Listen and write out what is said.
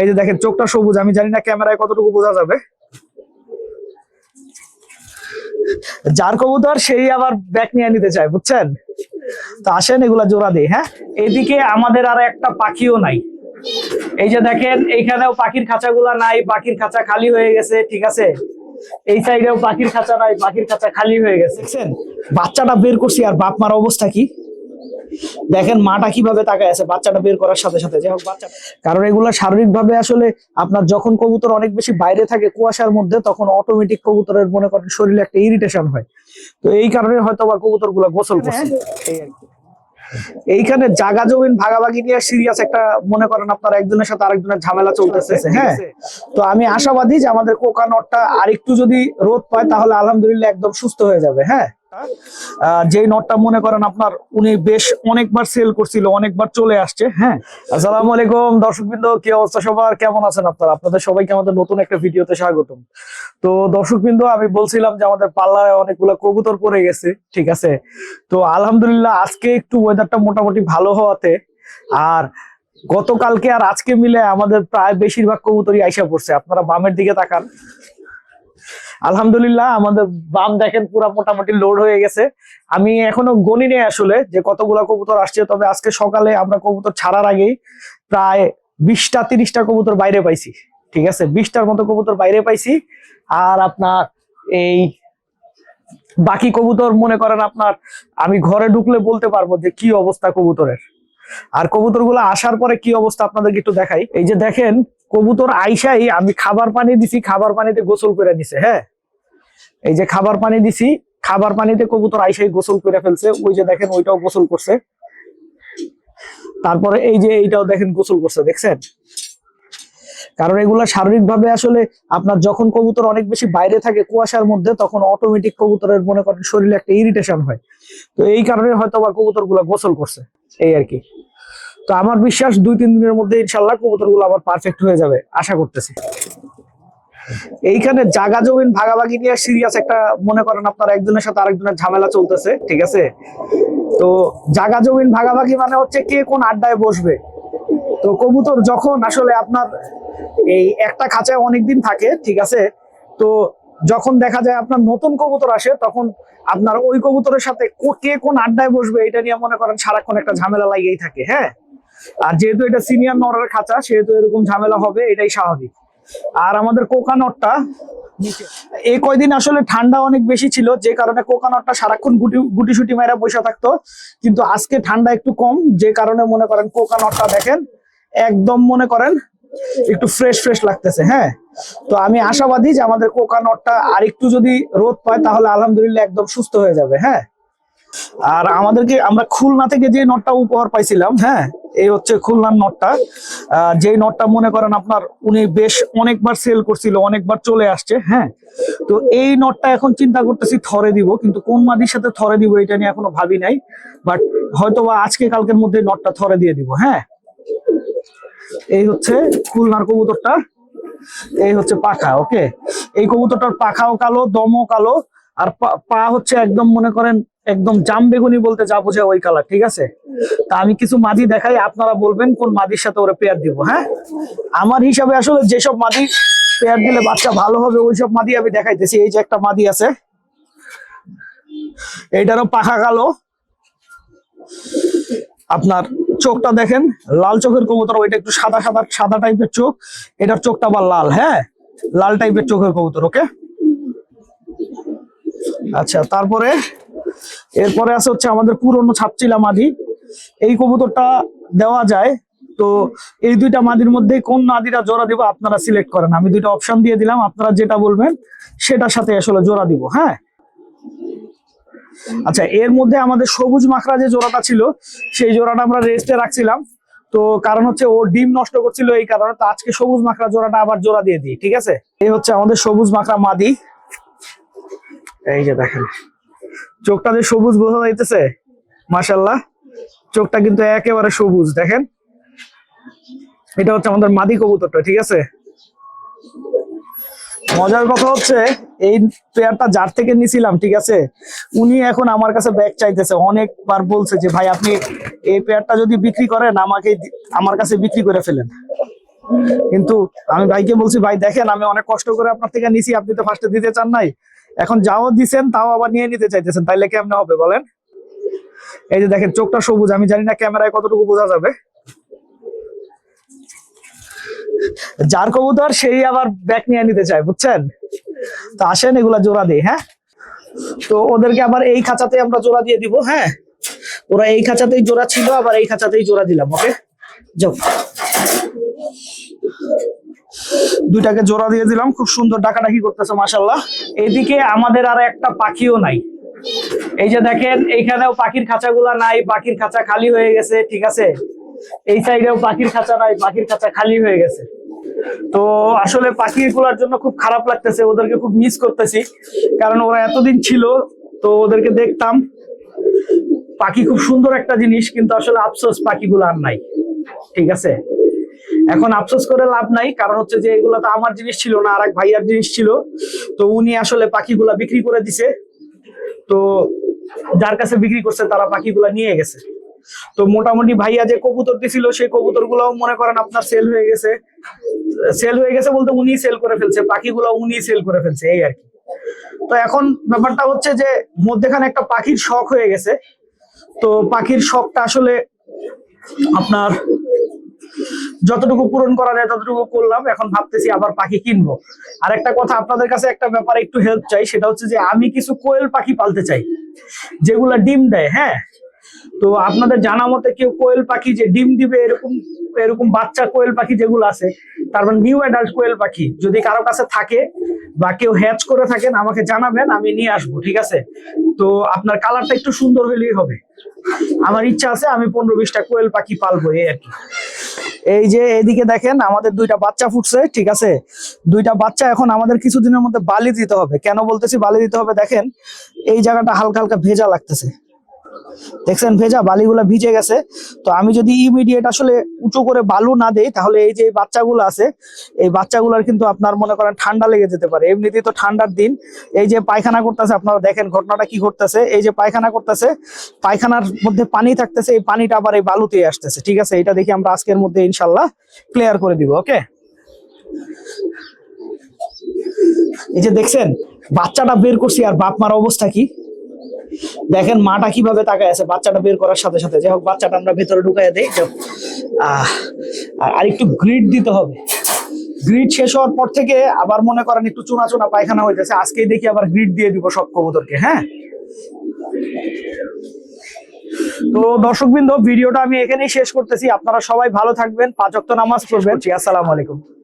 এই যে দেখেন, চোখটা সবুজ, আমি জানি না ক্যামেরায় কতটুকু বোঝা যাবে। যার কবুতর সেই আবার ব্যাক নিয়ে নিতে চায়, বুঝছেন? তো আসেন, এগুলা জোড়া দিই হ্যাঁ? এদিকে আমাদের আর একটা পাখিও নাই। এই যে দেখেন, এইখানেও পাখির খাঁচাগুলা নাই, পাখির খাঁচা খালি হয়ে গেছে, ঠিক আছে? এই সাইডেও পাখির খাঁচা নাই, পাখির খাঁচা খালি হয়ে গেছে, দেখছেন? বাচ্চাটা বের করছি, আর বাপ মার অবস্থা কি? দেখেন মাটা কীভাবে তাকায় আছে বাচ্চাটা বের করার সাথে সাথে। যাই হোক বাচ্চা কারণ এগুলো শারীরিক ভাবে আসলে আপনার যখন কবুতর অনেক বেশি বাইরে থাকে কুয়াশার মধ্যে তখন অটোমেটিক কবুতরের মনে করেন শরীরে একটা ইরিটেশন হয়। তো এই কারণে হয়তো বা কবুতরগুলা গোসল করছে এই আর কি। এইখানে জাগা জমিন ভাগাভাগি নিয়ে সিরিয়াস একটা মনে করেন আপনার একজনের সাথে আরেকজনের ঝামেলা চলতেছে। হ্যাঁ তো আমি আশাবাদী যে আমাদের কোকানটটা আরেকটু যদি রোদ পায় তাহলে আলহামদুলিল্লাহ একদম সুস্থ হয়ে যাবে। হ্যাঁ? যেই নটটা মনে করেন আপনার উনি বেশ অনেকবার সেল করছিল, অনেকবার চলে আসছে হ্যাঁ? আসসালামু আলাইকুম, দর্শকবৃন্দ, কি অবস্থা সবার? কেমন আছেন আপনারা? আপনাদের সবাইকে আমাদের নতুন একটা ভিডিওতে স্বাগতম। তো দর্শকবৃন্দ, আমি বলছিলাম যে আমাদের পাল্লায় অনেকগুলো কবুতর পড়ে গেছে, ঠিক আছে? তো আলহামদুলিল্লাহ, আজকে একটু ওয়েদারটা মোটামুটি ভালো হওয়াতে আর গতকালকে আর আজকে মিলে আমাদের প্রায় বেশিরভাগ কবুতরই আইসা পড়ছে। আপনারা বামের দিকে তাকান। আলহামদুলিল্লাহ, আমাদের বাম দেখেন পুরা মোটামুটি লোড হয়ে গেছে। আমি এখনও গণি নেই আসলে, যে কতগুলা কবুতর আসছে, তবে আজকে সকালে আমরা কবুতর ছাড়ার আগেই প্রায় বিশটা, তিরিশটা কবুতর বাইরে পাইছি, ঠিক আছে? বিশটার মতো কবুতর বাইরে পাইছি। আর আপনার এই বাকি কবুতর মনে করেন আপনার, আমি ঘরে ঢুকলে বলতে পারব যে কি অবস্থা কবুতরের। আর কবুতরগুলো আসার পরে কি অবস্থা আপনাদেরকে একটু দেখাই। এই যে দেখেন, কবুতর আইসাই, আমি খাবার পানি দিছি, খাবার পানিতে গোসল করে নিছে হ্যাঁ? এই যে খাবার পানি দিছি, খাবার পানিতে কবুতর আইসাই গোসল করে ফেলছে, ওই যে দেখেন, ওইটাও গোসল করছে। তারপরে এই যে এইটাও দেখেন, গোসল করছে, দেখছেন? কারণ এগুলা শারীরিক ভাবে আসলে আপনার যখন কবুতর অনেক বেশি বাইরে থাকে কুয়াশার মধ্যে, তখন অটোমেটিক কবুতরের মনে করেন শরীরে একটা ইরিটেশন হয়। তো এই কারণে হয়তো বা কবুতর গোসল করছে, এই আর কি। তো আমার বিশ্বাস দুই, তিন দিনের মধ্যে ইনশাল্লাহ কবুতরগুলো আবার পারফেক্ট হয়ে যাবে, আশা করতেছি। এইখানে জাগা জমিন ভাগাভাগি নিয়ে সিরিয়াস একটা, মনে করেন আপনার একজনের সাথে আরেকজনের ঝামেলা চলতেছে, ঠিক আছে? তো জাগা জমিন ভাগাভাগি মানে হচ্ছে কে কোন আড্ডায় বসবে? তো কবুতর যখন আসলে আপনার এই একটা খাঁচায় অনেকদিন থাকে, ঠিক আছে? তো যখন দেখা যায় আপনার নতুন কবুতর আসে, তখন আপনার ওই কবুতরের সাথে কো- কোন আড্ডায় বসবে এটা নিয়ে মনে করেন সারাক্ষণ একটা ঝামেলা লাগেই থাকে হ্যাঁ? আর যেহেতু এটা সিনিয়র নরের খাঁচা, সেহেতু এরকম ঝামেলা হবে, এটাই স্বাভাবিক। আর আমাদের কোকানটটা, এই কয়দিন আসলে ঠান্ডা অনেক বেশি ছিল, যে কারণে কোকানটটা সারাক্ষণ গুটি গুটি সুটি মেরা বসে থাকতো। কিন্তু আজকে ঠান্ডা একটু কম, যে কারণে মনে করেন কোকানটটা দেখেন একদম মনে করেন একটু ফ্রেশ ফ্রেশ লাগতেছে হ্যাঁ? তো আমি আশাবাদী যে আমাদের কোকানটটা আর একটু যদি রোদ পায়, তাহলে আলহামদুলিল্লাহ একদম সুস্থ হয়ে যাবে হ্যাঁ? আর আমাদেরকে আমরা খুলনা থেকে যে নটটা উপহার পাইছিলাম হ্যাঁ এই হচ্ছে খুলনার নটটা। যেই নটটা মনে করেন আপনার উনি বেশ অনেকবার সেল করছিল, অনেকবার চলে আসছে হ্যাঁ? তো এই নটটা এখন চিন্তা করতেছি থরে দিব, কিন্তু কোন মাদির সাথে থরে দিব এটা নিয়ে এখনও ভাবি নাই বাট হয়তো বা আজকে কালকের মধ্যে নটটা থরে দিয়ে দিব হ্যাঁ? এই হচ্ছে খুলনার কবুতরটা। এই হচ্ছে পাখা, ওকে? এই কবুতরটার পাখাও কালো, দমও কালো, আর পা- হচ্ছে একদম মনে করেন একদম জাম বেগুনি বলতে যা বোঝায় ওই কালার, ঠিক আছে? তা আমি কিছু মাদি দেখাই, আপনারা বলবেন কোন মাদির সাথে ওরা পেয়ার দিব হ্যাঁ? আমার হিসাবে আসলে যেসব মাদি পেয়ার দিলে বাচ্চা ভালো হবে, ওইসব মাদি আমি দেখাইতেছি। এই যে একটা মাদি আছে, এইটারও পাখা কালো। আপনার চোখটা দেখেন, লাল চোখের কবুতর, ওইটা একটু সাদা সাদা সাদা টাইপের চোখ। এটার চোখটা আবার লাল হ্যাঁ? লাল টাইপের চোখের কবুতর ওকে আচ্ছা তারপরে, এরপরে আছে হচ্ছে আমাদের পুরনো ছাপচিলা মাদি। এই কবুতরটা দেওয়া যায়, তো এই দুইটা মাদির মধ্যে কোন নাদিটা জোড়া দিব আপনারা সিলেক্ট করেন। আমি দুইটা অপশন দিয়ে দিলাম, আপনারা যেটা বলবেন, সেটার সাথে আসলে জোড়া দিব হ্যাঁ? আচ্ছা এর মধ্যে আমাদের সবুজ মাখরা যে জোড়াটা ছিল, সেই জোড়াটা আমরা রেস্টে রাখছিলাম। তো কারণ হচ্ছে ও ডিম নষ্ট করছিল এই কারণে, তো আজকে সবুজ মাখরা জোড়াটা আবার জোড়া দিয়ে দিই, ঠিক আছে? এই হচ্ছে আমাদের সবুজ মাখরা মাদি। এই যে দেখেন, চোখটা যে সবুজ বোঝা যাইতেছে মাশাল্লাহ চোখটা কিন্তু একেবারে সবুজ, দেখেন? এটা হচ্ছে আমাদের মাদি কবুতরটা, ঠিক আছে? মজার কথা হচ্ছে, এই পেয়ারটা যার থেকে নিছিলাম, ঠিক আছে, উনি এখন আমার কাছে ব্যাগ চাইতেছে। অনেকবার বলছে যে, ভাই, আপনি এই পেয়ারটা যদি বিক্রি করেন আমাকে আমার কাছে বিক্রি করে ফেলেন। কিন্তু আমি ভাইকে বলছি, ভাই, দেখেন, আমি অনেক কষ্ট করে আপনার থেকে নিছি, আপনি তো ফার্স্টে দিতে চান নাই। এখন যাও দিছেন, তাও আবার নিয়ে নিতে চাইতেছেন, তাইলে কেমনে হবে বলেন? এই যে দেখেন, চোখটা সবুজ, আমি জানি না ক্যামেরায় কতটুকু বোঝা যাবে। যার কবুতর সেই আবার ব্যাক নিয়ে নিতে চায়, বুঝছেন? তো আসেন, এগুলা জোড়া দিই হ্যাঁ? তো ওদেরকে আবার এই খাঁচাতে আমরা জোড়া দিয়ে দিব হ্যাঁ? ওরা এই খাঁচাতেই জোড়া ছিল, আবার এই খাঁচাতেই জোড়া দিলাম, ওকে? যাও। দুইটাকে জোড়া দিয়ে দিলাম, খুব সুন্দর ডাকাডাকি করতেছে মাসাল্লাহ এদিকে আমাদের আর একটা পাখিও নাই। এই যে দেখেন এইখানেও পাখির খাঁচাগুলা নাই, পাখির খাঁচা খালি হয়ে গেছে, ঠিক আছে? এই সাইডেও পাখির খাঁচা নাই, পাখির খাঁচা খালি হয়ে গেছে। তো আসলে পাখিগুলোর জন্য খুব খারাপ লাগতেছে, ওদেরকে খুব মিস করতেছি। কারণ ওরা এতদিন ছিল, তো ওদেরকে দেখতাম। পাখি খুব সুন্দর একটা জিনিস, কিন্তু আসলে আফসোস পাখিগুলো আর নাই। ঠিক আছে? এখন আফসোস করে লাভ নাই, কারণ হচ্ছে যে এগুলো তো আমার জিনিস ছিল না আর এক ভাইয়ার জিনিস ছিল। তো উনি আসলে পাখিগুলা বিক্রি করে দিছে। তো যার কাছে বিক্রি করছে, তারা পাখিগুলা নিয়ে গেছে। তো মোটামুটি ভাইয়া যে কবুতর দিছিল, সেই কবুতর গুলাও মনে করেন আপনার সেল হয়ে গেছে। সেল হয়ে গেছে বলতে উনি সেল করে ফেলছে পাখিগুলো উনি সেল করে ফেলছে, এই আর কি। তো এখন ব্যাপারটা হচ্ছে যে, মধ্যেখানে একটা পাখির শখ হয়ে গেছে। তো পাখির শখটা আসলে আপনার যতটুকু পূরণ করা যায় ততটুকু করলাম, এখন ভাবতেছি আবার পাখি কিনবো। আর একটা কথা, আপনাদের কাছে একটা ব্যাপারে একটু হেল্প চাই, সেটা হচ্ছে যে আমি কিছু কোয়েল পাখি পালতে চাই, যেগুলা ডিম দেয় হ্যাঁ? তো আপনাদের জানা মতে কেউ কোয়েল পাখি যে ডিম দিবে, এরকম এরকম বাচ্চা কোয়েল পাখি যেগুলো আছে, তার মানে নিউ অ্যাডাল্ট কোয়েল পাখি, যদি কারও কাছে থাকে বা কেউ হ্যাচ করে থাকেন, আমাকে জানাবেন, আমি নিয়ে আসব, ঠিক আছে? তো আপনার কালারটা একটু সুন্দর হলেই হবে। আমার ইচ্ছা আছে আমি পনেরো বিশটা কোয়েল পাখি পালবো, এই আর কি। এই যে এদিকে দেখেন, আমাদের দুইটা বাচ্চা ফুটছে, ঠিক আছে? দুইটা বাচ্চা এখন আমাদের কিছুদিনের মধ্যে বালি দিতে হবে। কেন বলতেছি বালি দিতে হবে? দেখেন, এই জায়গাটা হালকা হালকা ভেজা লাগতেছে। দেখছেন ভেজা বালিগুলা ভিজে গেছে। তো আমি যদি ইমিডিয়েট আসলে উঁচু করে বালু না দেই, তাহলে এই যে বাচ্চাগুলো আছে, এই বাচ্চাগুলোর কিন্তু আপনার মনে করেন ঠান্ডা লেগে যেতে পারে। এমনিতেই তো ঠান্ডার দিন। এই যে পায়খানা করতেছে, আপনারা দেখেন ঘটনাটা কি ঘটতেছে। এই যে পায়খানা করতেছে, পায়খানার মধ্যে পানি থাকতেছে, এই পানিটা আবার এই বালুতে আসতেছে। ঠিক আছে? এটা দেখি আমরা আজকের মধ্যে ইনশাল্লাহ ক্লিয়ার করে দিব ওকে এই যে দেখছেন, বাচ্চাটা বের করছি আর বাপ মার অবস্থা কি? দেখেন মাটা কীভাবে তাকায় আছে বাচ্চাটা বের করার সাথে সাথে। যাই হোক বাচ্চাটা আমরা ভেতরে ঢুকাই দেই। আহ, আর একটু গ্রিড দিতে হবে। গ্রিড শেষ হওয়ার পর থেকে আবার মনে করেন একটু চুনা চুনা পায়খানা হইতেছে। আজকেই দেখি আবার গ্রিড দিয়ে দিব সব কবুতরকে হ্যাঁ? তো দর্শকবৃন্দ ভিডিওটা আমি এখানেই শেষ করতেছি। আপনারা সবাই ভালো থাকবেন। পাঁচ ওয়াক্ত নামাজ পড়বেন। আসসালামু আলাইকুম।